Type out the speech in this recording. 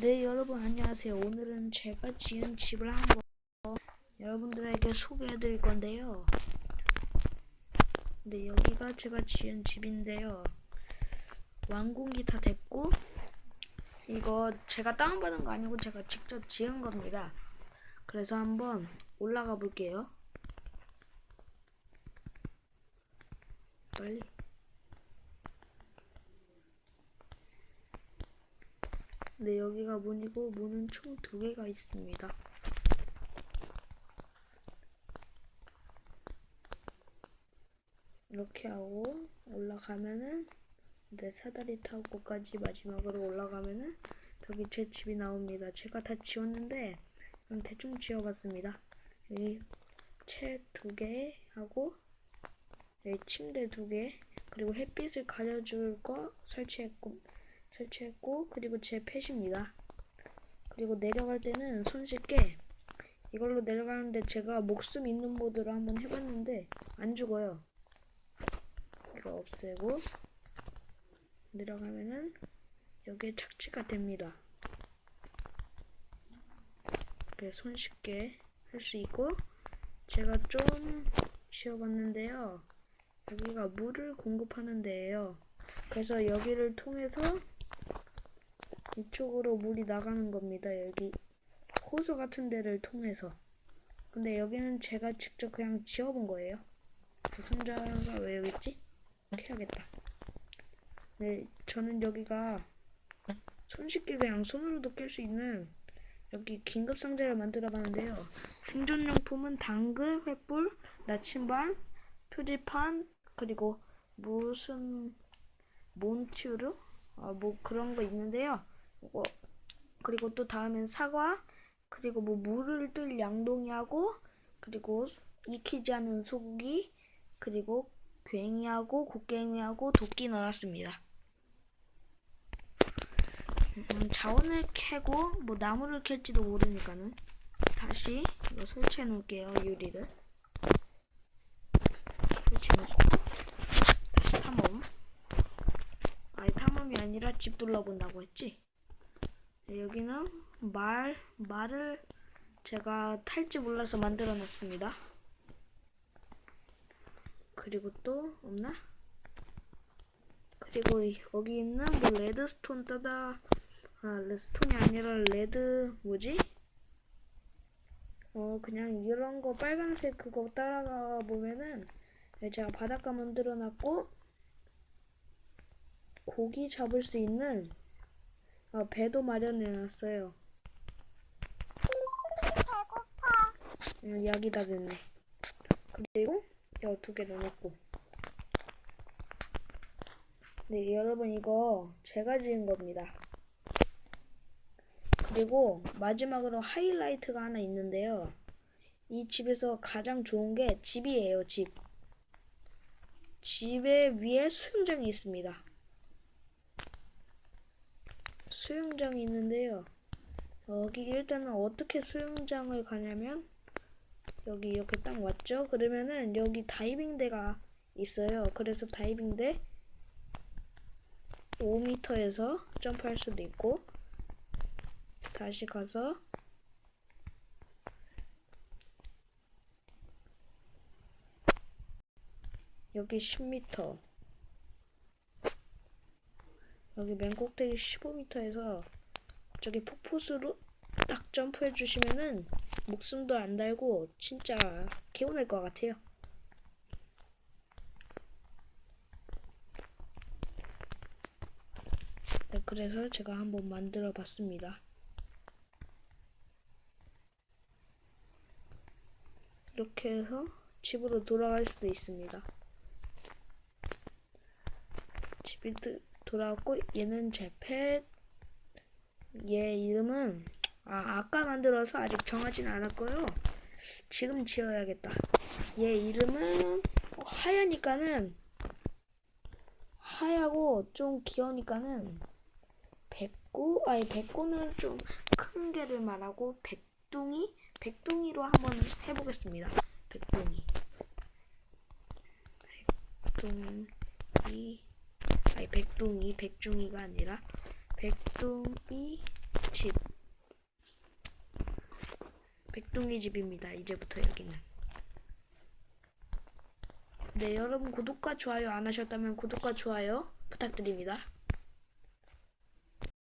네 여러분 안녕하세요. 오늘은 제가 지은 집을 한번 여러분들에게 소개해 드릴 건데요. 네 여기가 제가 지은 집인데요. 완공이 다 됐고 이거 제가 다운받은 거 아니고 제가 직접 지은 겁니다. 그래서 한번 올라가 볼게요. 빨리. 네, 여기가 문이고 문은 총 두 개가 있습니다. 이렇게 하고 올라가면은 네, 사다리 타고까지 마지막으로 올라가면은 여기 제 집이 나옵니다. 제가 다 지웠는데 그럼 대충 지어봤습니다. 여기 책두개 하고 여기 침대 두 개 그리고 햇빛을 가려줄 거 설치했고 설치했고 그리고 제 펫입니다. 그리고 내려갈 때는 손쉽게 이걸로 내려가는데 제가 목숨 있는 모드로 한번 해봤는데 안 죽어요. 이거 없애고 내려가면은 여기에 착지가 됩니다. 이렇게 손쉽게 할 수 있고 제가 좀 지어봤는데요. 여기가 물을 공급하는 데예요. 그래서 여기를 통해서 이쪽으로 물이 나가는 겁니다. 여기 호수 같은 데를 통해서. 근데 여기는 제가 직접 그냥 지어본 거예요. 그 상자가 왜 여기 있지? 이렇게 해야겠다. 네, 저는 여기가 손쉽게 그냥 손으로도 깰 수 있는 여기 긴급 상자를 만들어 봤는데요. 생존용품은 당근, 횃불, 나침반, 표지판, 그리고 무슨 몬튜르? 아, 뭐 그런 거 있는데요. 어, 그리고 또 다음엔 사과, 그리고 뭐 물을 뜰 양동이하고, 그리고 익히지 않은 소고기, 그리고 괭이하고 곡괭이하고 도끼 넣어놨습니다. 음, 자원을 캐고 뭐 나무를 캘지도 모르니까는 다시 이거 설치해 놓을게요 유리를. 설치해 놓고 다시 탐험. 아니 탐험이 아니라 집 둘러본다고 했지? 네, 여기는 말 말을 제가 탈지 몰라서 만들어 놨습니다 그리고 또 없나? 그리고 여기 있는 뭐 레드스톤 따다 아 레드스톤이 아니라 레드 뭐지? 어 그냥 이런 거 빨간색 그거 따라가 보면은 제가 바닷가 만들어 놨고 고기 잡을 수 있는 어, 배도 마련해 놨어요. 음, 여기다 됐네. 그리고 이거 두개 넣어놓고 네, 여러분 이거 제가 지은 겁니다. 그리고 마지막으로 하이라이트가 하나 있는데요. 이 집에서 가장 좋은 게 집이에요, 집. 집에 위에 수영장이 있습니다. 수영장이 있는데요. 여기 일단은 어떻게 수영장을 가냐면 여기 이렇게 딱 왔죠? 그러면은 여기 다이빙대가 있어요. 그래서 다이빙대 5m에서 점프할 수도 있고 다시 가서 여기 10m 여기 맨 꼭대기 15m에서 저기 폭포수로 딱 점프해 주시면은 목숨도 안 달고 진짜 개운할 것 같아요. 네, 그래서 제가 한번 만들어 봤습니다. 이렇게 해서 집으로 돌아갈 수도 있습니다. 집이 드- 돌아왔고 얘는 제 펫. 얘 이름은 아 아까 만들어서 아직 정하진 않았고요. 지금 지어야겠다. 얘 이름은 어, 하얘니까는 하얗고 좀 귀여우니까는 백구 아니 백구는 좀 큰 개를 말하고 백둥이 백둥이로 한번 해보겠습니다. 백둥이 백둥이 아니 백둥이 백중이가 아니라 백둥이 집. 백둥이 집입니다. 이제부터 여기는. 네, 여러분 구독과 좋아요 안 하셨다면 구독과 좋아요 부탁드립니다.